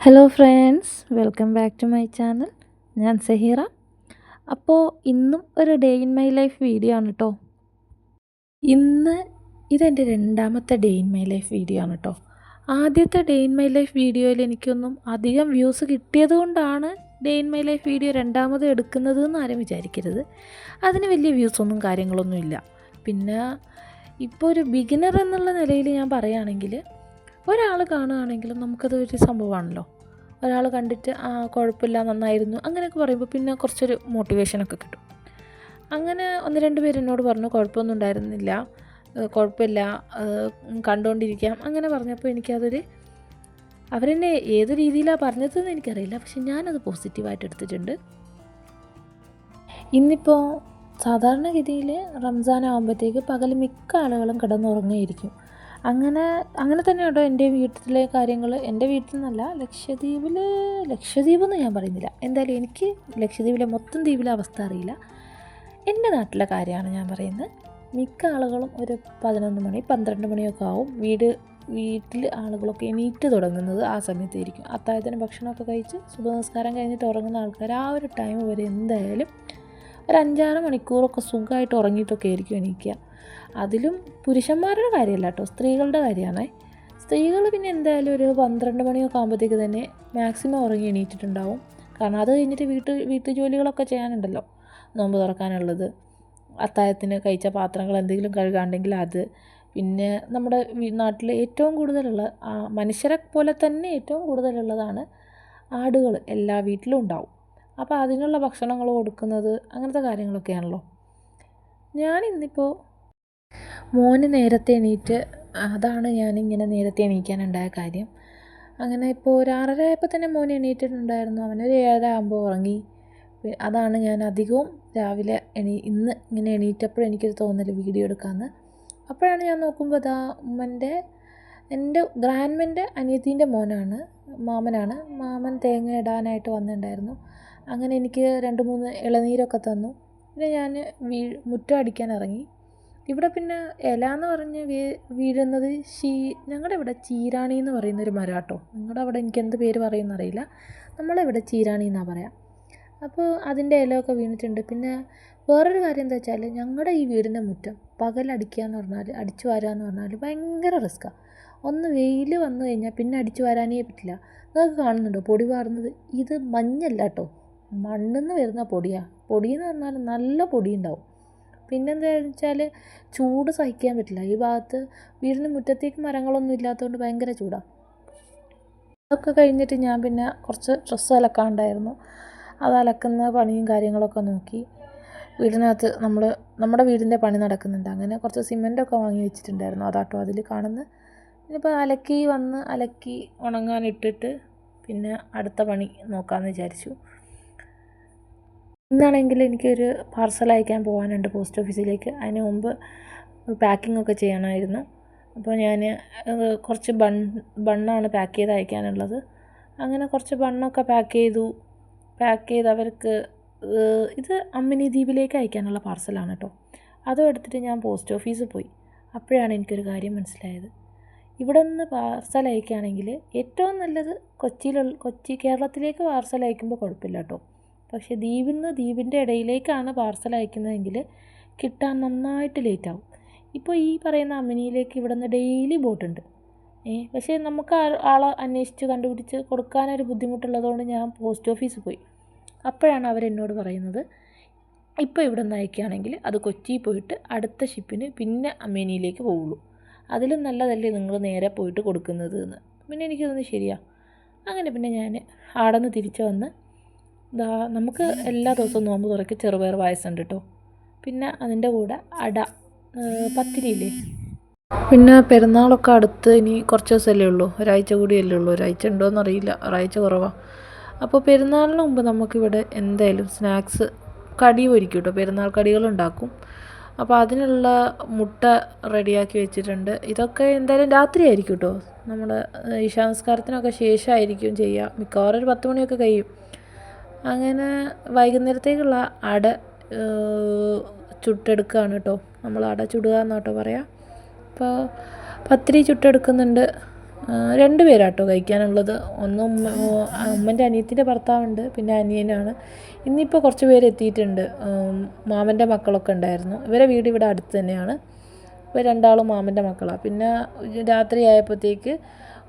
Hello friends welcome back to my channel ഞാൻ സഹീറ. അപ്പോൾ ഇന്നും ഒരു day in my life video ആണ് കേട്ടോ ഇന്ന് ഇതെന്റെ രണ്ടാമത്തെ day in my life video ആണ് കേട്ടോ ആദ്യത്തെ ഡേ ഇൻ മൈ ലൈഫ് വീഡിയോയിൽ എനിക്കൊന്നും അധികം വ്യൂസ് കിട്ടിയത് കൊണ്ടാണ് day in my life video രണ്ടാമത് എടുക്കുന്നത് എന്ന് ആരും വിചാരിക്കരുത്. അതിന് വലിയ വ്യൂസൊന്നും കാര്യങ്ങളൊന്നും ഇല്ല. പിന്നെ ഇപ്പോൾ ഒരു ബിഗിനർ എന്നുള്ള നിലയിൽ ഞാൻ പറയുകയാണെങ്കിൽ ഒരാൾ കാണുകയാണെങ്കിലും നമുക്കത് ഒരു സംഭവമാണല്ലോ. ഒരാൾ കണ്ടിട്ട് ആ കുഴപ്പമില്ല നന്നായിരുന്നു അങ്ങനെയൊക്കെ പറയുമ്പോൾ പിന്നെ കുറച്ചൊരു മോട്ടിവേഷനൊക്കെ കിട്ടും. അങ്ങനെ ഒന്ന് രണ്ട് പേര് എന്നോട് പറഞ്ഞു കുഴപ്പമൊന്നും ഉണ്ടായിരുന്നില്ല കുഴപ്പമില്ല കണ്ടുകൊണ്ടിരിക്കാം അങ്ങനെ പറഞ്ഞപ്പോൾ എനിക്കതൊരു അവരെന്നെ ഏത് രീതിയിലാണ് പറഞ്ഞതെന്ന് എനിക്കറിയില്ല. പക്ഷെ ഞാനത് പോസിറ്റീവായിട്ട് എടുത്തിട്ടുണ്ട്. ഇന്നിപ്പോൾ സാധാരണഗതിയിൽ റംസാൻ ആകുമ്പോഴത്തേക്ക് പകൽ മിക്ക ആളുകളും കിടന്നുറങ്ങിയിരിക്കും അങ്ങനെ അങ്ങനെ തന്നെ കേട്ടോ എന്റെ വീട്ടിലെ കാര്യങ്ങൾ. എന്റെ വീട്ടിൽ നിന്നല്ല ലക്ഷദ്വീപിൽ ലക്ഷദ്വീപ് എന്ന് ഞാൻ പറയുന്നില്ല. എന്തായാലും എനിക്ക് ലക്ഷദ്വീപിലെ മൊത്തം ദ്വീപിലെ അവസ്ഥ അറിയില്ല. എന്റെ നാട്ടിലെ കാര്യമാണ് ഞാൻ പറയുന്നത്. മിക്ക ആളുകളും ഒരു പതിനൊന്ന് മണി പന്ത്രണ്ട് മണിയൊക്കെ ആവും. വീട് വീട്ടിൽ ആളുകളൊക്കെ എണീറ്റ് തുടങ്ങുന്നത് ആ സമയത്തായിരിക്കും. അത്താഴത്തിന് ഭക്ഷണമൊക്കെ കഴിച്ച് ശുഭനമസ്കാരം കഴിഞ്ഞിട്ട് ഉറങ്ങുന്ന ആൾക്കാർ ആ ഒരു ടൈം വരെ എന്തായാലും ഒരു അഞ്ചാറ് മണിക്കൂറൊക്കെ സുഖമായിട്ട് ഉറങ്ങിയിട്ടൊക്കെ ആയിരിക്കും എണീക്കുക. അതിലും പുരുഷന്മാരുടെ കാര്യമല്ല കേട്ടോ സ്ത്രീകളുടെ കാര്യമാണ്. സ്ത്രീകൾ പിന്നെ എന്തായാലും ഒരു പന്ത്രണ്ട് മണിയൊക്കെ ആകുമ്പോഴത്തേക്ക് തന്നെ മാക്സിമം ഉറങ്ങി എണീറ്റിട്ടുണ്ടാവും. കാരണം അത് കഴിഞ്ഞിട്ട് വീട്ട് വീട്ടു ജോലികളൊക്കെ ചെയ്യാനുണ്ടല്ലോ നോമ്പ് തുറക്കാനുള്ളത്. അത്താഴത്തിന് കഴിച്ച പാത്രങ്ങൾ എന്തെങ്കിലും കഴുകാണ്ടെങ്കിൽ അത്. പിന്നെ നമ്മുടെ നാട്ടിൽ ഏറ്റവും കൂടുതലുള്ള മനുഷ്യരെ പോലെ തന്നെ ഏറ്റവും കൂടുതലുള്ളതാണ് ആടുകൾ. എല്ലാ വീട്ടിലും ഉണ്ടാവും. അപ്പോൾ അതിനുള്ള ഭക്ഷണങ്ങൾ കൊടുക്കുന്നത് അങ്ങനത്തെ കാര്യങ്ങളൊക്കെയാണല്ലോ. ഞാൻ ഇന്നിപ്പോൾ മോന് നേരത്തെ എണീറ്റ് അതാണ് ഞാനിങ്ങനെ നേരത്തെ എണീക്കാനുണ്ടായ കാര്യം. അങ്ങനെ ഇപ്പോൾ ഒരു ആയപ്പോൾ തന്നെ മോൻ എണീറ്റിട്ടുണ്ടായിരുന്നു. അവനൊരു ഏഴര ആകുമ്പോൾ ഉറങ്ങി. അതാണ് ഞാൻ അധികവും രാവിലെ എണീ ഇന്ന് ഇങ്ങനെ എണീറ്റപ്പോഴും എനിക്കൊരു തോന്നൽ വീഡിയോ എടുക്കാമെന്ന് അപ്പോഴാണ് ഞാൻ നോക്കുമ്പോൾ അതാ ഉമ്മന്റെ എന്റെ ഗ്രാൻഡ്മന്റെ അനിയത്തീന്റെ മോനാണ് മാമനാണ്. മാമൻ തേങ്ങ ഇടാനായിട്ട് വന്നിട്ടുണ്ടായിരുന്നു. അങ്ങനെ എനിക്ക് രണ്ട് മൂന്ന് ഇളനീരൊക്കെ തന്നു. പിന്നെ ഞാൻ വീ മുറ്റം അടിക്കാൻ ഇറങ്ങി. ഇവിടെ പിന്നെ ഇല എന്ന് പറഞ്ഞ് വീ വീഴുന്നത് ഷീ ഞങ്ങളുടെ ഇവിടെ ചീരാണി എന്ന് പറയുന്ന ഒരു മരം കേട്ടോ. നിങ്ങളുടെ അവിടെ എനിക്ക് എന്ത് പേര് പറയുമെന്ന് അറിയില്ല. നമ്മളിവിടെ ചീരാണി എന്നാണ് പറയാം. അപ്പോൾ അതിന്റെ ഇലയൊക്കെ വീണിട്ടുണ്ട്. പിന്നെ വേറൊരു കാര്യം എന്താ വെച്ചാൽ ഞങ്ങളുടെ ഈ വീടിന്റെ മുറ്റം പകലടിക്കുക എന്ന് പറഞ്ഞാൽ അടിച്ചു വാരുക എന്ന് പറഞ്ഞാൽ ഭയങ്കര റിസ്ക്കാണ് ഒന്ന് വെയിൽ വന്നു കഴിഞ്ഞാൽ പിന്നെ അടിച്ചു വാരാനേ പറ്റില്ല. നിങ്ങൾക്ക് കാണുന്നുണ്ടോ? പൊടി വാർന്നത്? ഇത് മഞ്ഞല്ല കേട്ടോ. മണ്ണിന്ന് വരുന്ന പൊടിയാണ് പൊടിയെന്ന് പറഞ്ഞാൽ നല്ല പൊടി ഉണ്ടാവും പിന്നെന്താ വെച്ചാൽ ചൂട് സഹിക്കാൻ പറ്റില്ല. ഈ ഭാഗത്ത് വീടിന് മുറ്റത്തേക്ക് മരങ്ങളൊന്നും ഇല്ലാത്തതുകൊണ്ട് ഭയങ്കര ചൂടാണ് അതൊക്കെ കഴിഞ്ഞിട്ട് ഞാൻ പിന്നെ കുറച്ച് ഡ്രസ്സ് അലക്കാണ്ടായിരുന്നു. അത് അലക്കുന്ന പണിയും കാര്യങ്ങളൊക്കെ നോക്കി. വീടിനകത്ത് നമ്മൾ നമ്മുടെ വീടിന്റെ പണി നടക്കുന്നുണ്ട്. അങ്ങനെ കുറച്ച് സിമെന്റൊക്കെ വാങ്ങി വെച്ചിട്ടുണ്ടായിരുന്നു. അതാട്ടോ അതിൽ കാണുന്നത് ഇനിയിപ്പോൾ അലക്കി വന്ന് അലക്കി ഉണങ്ങാനിട്ടിട്ട് പിന്നെ അടുത്ത പണി നോക്കാമെന്ന് വിചാരിച്ചു. ഇന്നാണെങ്കിൽ എനിക്കൊരു പാർസൽ അയക്കാൻ പോകാനുണ്ട് പോസ്റ്റ് ഓഫീസിലേക്ക് അതിന് മുമ്പ് പാക്കിംഗ് ഒക്കെ ചെയ്യണമായിരുന്നു. അപ്പോൾ ഞാൻ കുറച്ച് ബൺ ബണ്ണാണ് പാക്ക് ചെയ്ത് അയക്കാനുള്ളത്. അങ്ങനെ കുറച്ച് ബണ്ണൊക്കെ പാക്ക് ചെയ്തു. പാക്ക് ചെയ്ത് അവർക്ക് ഇത് അമ്മിനി ദ്വീപിലേക്ക് അയക്കാനുള്ള പാർസലാണ് കേട്ടോ അതും എടുത്തിട്ട് ഞാൻ പോസ്റ്റ് ഓഫീസിൽ പോയി. അപ്പോഴാണ് എനിക്കൊരു കാര്യം മനസ്സിലായത്. ഇവിടെ നിന്ന് പാർസൽ അയക്കുകയാണെങ്കിൽ ഏറ്റവും നല്ലത് കൊച്ചിയിലുള്ള കൊച്ചി കേരളത്തിലേക്ക് പാർസൽ അയക്കുമ്പോൾ കുഴപ്പമില്ല കേട്ടോ പക്ഷേ ദ്വീപിൽ നിന്ന് ദ്വീപിന്റെ ഇടയിലേക്കാണ് പാർസൽ അയക്കുന്നതെങ്കിൽ കിട്ടാൻ നന്നായിട്ട് ലേറ്റ് ആവും ഇപ്പോൾ ഈ പറയുന്ന അമ്മിനിയിലേക്ക് ഇവിടെ നിന്ന് ഡെയിലി ബോട്ടുണ്ട്. ഏ പക്ഷേ നമുക്ക് ആളെ അന്വേഷിച്ച് കണ്ടുപിടിച്ച് കൊടുക്കാനൊരു ബുദ്ധിമുട്ടുള്ളതുകൊണ്ട് ഞാൻ പോസ്റ്റ് ഓഫീസിൽ പോയി. അപ്പോഴാണ് അവരെന്നോട് പറയുന്നത് ഇപ്പോൾ ഇവിടെ നിന്ന് അയക്കുകയാണെങ്കിൽ അത് കൊച്ചിയിൽ പോയിട്ട് അടുത്ത ഷിപ്പിന് പിന്നെ അമ്മേനിയിലേക്ക് പോവുള്ളൂ. അതിലും നല്ലതല്ലേ നിങ്ങൾ നേരെ പോയിട്ട് കൊടുക്കുന്നത് എന്ന്. പിന്നെ എനിക്ക് തോന്നുന്നു ശരിയാ. അങ്ങനെ പിന്നെ ഞാൻ ആടെ നിന്ന് തിരിച്ചു വന്ന് നമുക്ക് എല്ലാ ദിവസവും നോമ്പ് തുറക്കി ചെറുപയർ പായസമുണ്ട് കേട്ടോ പിന്നെ അതിന്റെ കൂടെ അട പത്തിരിയില്ലേ? പിന്നെ പെരുന്നാളൊക്കെ അടുത്ത് ഇനി കുറച്ച് ദിവസമല്ലേ ഉള്ളൂ. ഒരാഴ്ച കൂടിയല്ലേ ഉള്ളൂ. ഒരാഴ്ച ഉണ്ടോയെന്ന് അറിയില്ല. ഒരാഴ്ച കുറവാണ് അപ്പോൾ പെരുന്നാളിന് മുമ്പ് നമുക്കിവിടെ എന്തായാലും സ്നാക്സ് കടി പൊരിക്കും കേട്ടോ പെരുന്നാൾ കടികളുണ്ടാക്കും അപ്പോൾ അതിനുള്ള മുട്ട റെഡിയാക്കി വെച്ചിട്ടുണ്ട്. ഇതൊക്കെ എന്തായാലും രാത്രി ആയിരിക്കും കേട്ടോ നമ്മുടെ ഈശാനസ്കാരത്തിനൊക്കെ ശേഷമായിരിക്കും ചെയ്യുക. മിക്കവാറും ഒരു പത്ത് മണിയൊക്കെ കഴിയും. അങ്ങനെ വൈകുന്നേരത്തേക്കുള്ള അട ചുട്ടെടുക്കുകയാണ് കേട്ടോ നമ്മൾ അട ചുടുക എന്നാട്ടോ പറയാം. അപ്പോൾ പത്തിരി ചുട്ടെടുക്കുന്നുണ്ട്. രണ്ട് പേരാട്ടോ കഴിക്കാനുള്ളത്. ഒന്ന് ഉമ്മ ഉമ്മന്റെ അനിയത്തിന്റെ ഭർത്താവുണ്ട് പിന്നെ അനിയനാണ്. ഇന്നിപ്പോൾ കുറച്ച് പേര് എത്തിയിട്ടുണ്ട്. മാമന്റെ മക്കളൊക്കെ ഉണ്ടായിരുന്നു. ഇവരെ വീട് ഇവിടെ അടുത്ത് തന്നെയാണ്. ഇപ്പോൾ രണ്ടാളും മാമന്റെ മക്കളാണ് പിന്നെ രാത്രി ആയപ്പോഴത്തേക്ക്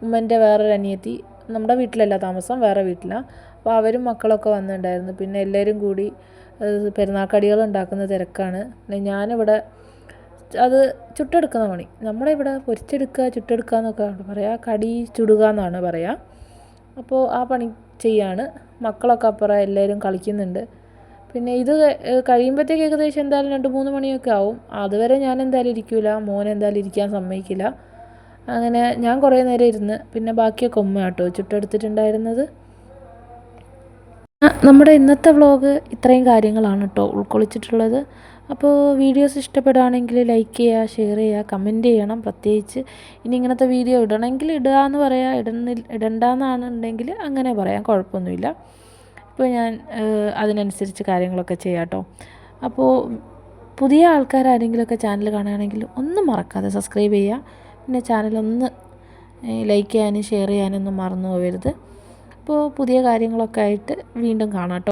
ഉമ്മന്റെ വേറൊരു അനിയത്തി. നമ്മുടെ വീട്ടിലല്ല താമസം വേറെ വീട്ടിലാണ് അപ്പോൾ അവരും മക്കളൊക്കെ വന്നിട്ടുണ്ടായിരുന്നു. പിന്നെ എല്ലാവരും കൂടി പെരുന്നാൾ കടികൾ ഉണ്ടാക്കുന്ന തിരക്കാണ്. പിന്നെ ഞാനിവിടെ അത് ചുട്ടെടുക്കുന്ന പണി. നമ്മുടെ ഇവിടെ പൊരിച്ചെടുക്കുക ചുട്ടെടുക്കുക എന്നൊക്കെ പറയുക കടി ചുടുക എന്നാണ് പറയുക അപ്പോൾ ആ പണി ചെയ്യാണ്. മക്കളൊക്കെ അപ്പുറം എല്ലാവരും കളിക്കുന്നുണ്ട്. പിന്നെ ഇത് കഴിയുമ്പോഴത്തേക്ക് ഏകദേശം എന്തായാലും രണ്ട് മൂന്ന് മണിയൊക്കെ ആവും. അതുവരെ ഞാൻ എന്തായാലും ഇരിക്കില്ല മോൻ എന്തായാലും ഇരിക്കാൻ സമ്മതിക്കില്ല. അങ്ങനെ ഞാൻ കുറേ നേരം ഇരുന്ന് പിന്നെ ബാക്കിയൊക്കെ ഉമ്മ കേട്ടോ ചുട്ടെടുത്തിട്ടുണ്ടായിരുന്നത്. നമ്മുടെ ഇന്നത്തെ വ്ളോഗ് ഇത്രയും കാര്യങ്ങളാണ് കേട്ടോ ഉൾക്കൊള്ളിച്ചിട്ടുള്ളത്. അപ്പോൾ വീഡിയോസ് ഇഷ്ടപ്പെടുകയാണെങ്കിൽ ലൈക്ക് ചെയ്യുക ഷെയർ ചെയ്യുക കമന്റ് ചെയ്യണം. പ്രത്യേകിച്ച് ഇനി ഇങ്ങനത്തെ വീഡിയോ ഇടണമെങ്കിൽ ഇടുക എന്ന് പറയാം. ഇടുന്നി ഇടണ്ടെന്നാണെന്നുണ്ടെങ്കിൽ അങ്ങനെ പറയാം. കുഴപ്പമൊന്നുമില്ല. ഇപ്പോൾ ഞാൻ അതിനനുസരിച്ച് കാര്യങ്ങളൊക്കെ ചെയ്യാം കേട്ടോ അപ്പോൾ പുതിയ ആൾക്കാരാരെങ്കിലുമൊക്കെ ചാനൽ കാണുകയാണെങ്കിൽ ഒന്നും മറക്കാതെ സബ്സ്ക്രൈബ് ചെയ്യുക. പിന്നെ ചാനലൊന്ന് ലൈക്ക് ചെയ്യാനും ഷെയർ ചെയ്യാനൊന്നും മറന്നു പോകരുത്. അപ്പോൾ പുതിയ കാര്യങ്ങളൊക്കെ ആയിട്ട് വീണ്ടും കാണാം കേട്ടോ.